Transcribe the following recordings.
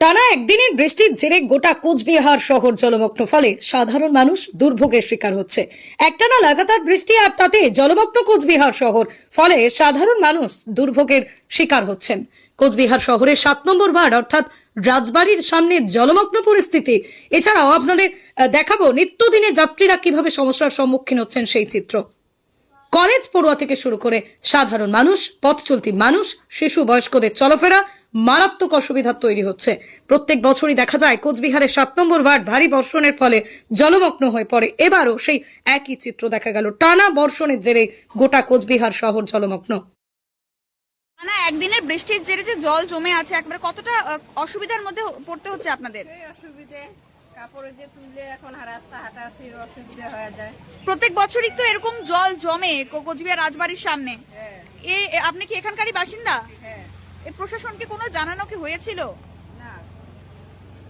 টানা একদিনের বৃষ্টির জেরে গোটা কোচবিহার শহর জলমগ্ন। ফলে সাধারণ মানুষ দুর্ভোগের শিকার হচ্ছে। একটানা লাগাতার বৃষ্টি আর তাতে জলমগ্ন কোচবিহার শহর। ফলে সাধারণ মানুষ দুর্ভোগের শিকার হচ্ছেন। কোচবিহার শহরের সাত নম্বর ওয়ার্ড, অর্থাৎ রাজবাড়ির সামনে জলমগ্ন পরিস্থিতি। এছাড়াও আপনাদের দেখাবো নিত্যদিনে যাত্রীরা কীভাবে সমস্যার সম্মুখীন হচ্ছেন সেই চিত্র। কলেজ পড়ুয়া থেকে শুরু করে সাধারণ মানুষ পথ চলতি মানুষ, শিশু, বয়স্কদের চলাফেরা মারাত্মক অসুবিধা তৈরি হচ্ছে। প্রত্যেক বছরই দেখা যায় কোচবিহারের সাত নম্বর ওয়ার্ড ভারী বর্ষণের ফলে জলমগ্ন হয়ে পড়ে। এবারও সেই একই চিত্র দেখা গেল। টানা বর্ষণের জেরে গোটা কোচবিহার শহর জলমগ্ন। না একদিনের বৃষ্টির জেরে যে জল জমে আছে একবারে কতটা অসুবিধার মধ্যে পড়তে হচ্ছে আপনাদের? অসুবিধে। কাপড়ে যে তুললে এখন রাস্তা হাঁটাহাঁটির অসুবিধা হয়ে যায়। প্রত্যেক বছরই তো এরকম জল জমে কোচবিহার রাজবাড়ির সামনে। হ্যাঁ। এ আপনি কি এখানকারই বাসিন্দা? হ্যাঁ এই প্রশাসনকে কোনো জানানো কি হয়েছিল? না।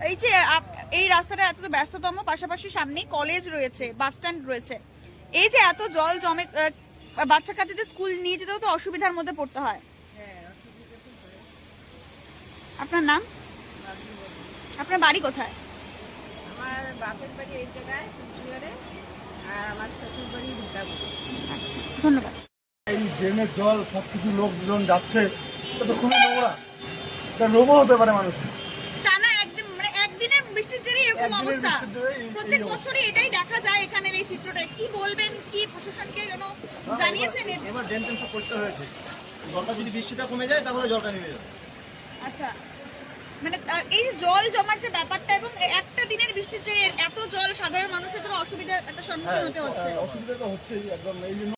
এই যে আপ- এই রাস্তাটা এত ব্যস্ততম পাশাপাশি সামনেই কলেজ রয়েছে বাস স্ট্যান্ড রয়েছে। এই যে এত জল জমে বাচ্চা কাচ্চাদের স্কুল নিয়ে যেতেও তো অসুবিধার মধ্যে পড়তে হয়। হ্যাঁ। আপনার নাম? আপনার বাড়ি কোথায়? আমার বাপের বাড়ি এই জায়গায় আর আমার শ্বশুর বাড়ি আচ্ছা ধন্যবাদ। এই ড্রেনের জল সব কিছু লোকজন যাচ্ছে। এটা তো খুবই নোংরা। এটা রোগও হতে পারে মানুষের টানা একদিন মানে একদিনের বৃষ্টির জেরে এরকম অবস্থা। এই- এই প্রত্যেক বছরই এটাই দেখা যায় এখানের এই চিত্রটা কি বলবেন কি প্রশাসনকে যেন জানিয়েছেন এবার ড্রেন টেন সব পরিষ্কার হয়েছে। জলটা যদি বৃষ্টিটা কমে যায় তাহলে জলটা নেমে যাবে। আচ্ছা। মানে এই জল জমার যে ব্যাপারটা এবং একটা দিনের বৃষ্টির যে এত জল সাধারণ মানুষের জন্য অসুবিধার একটা সম্মুখীন হতে হচ্ছে। অসুবিধা তো হচ্ছেই একদম। এই জন্য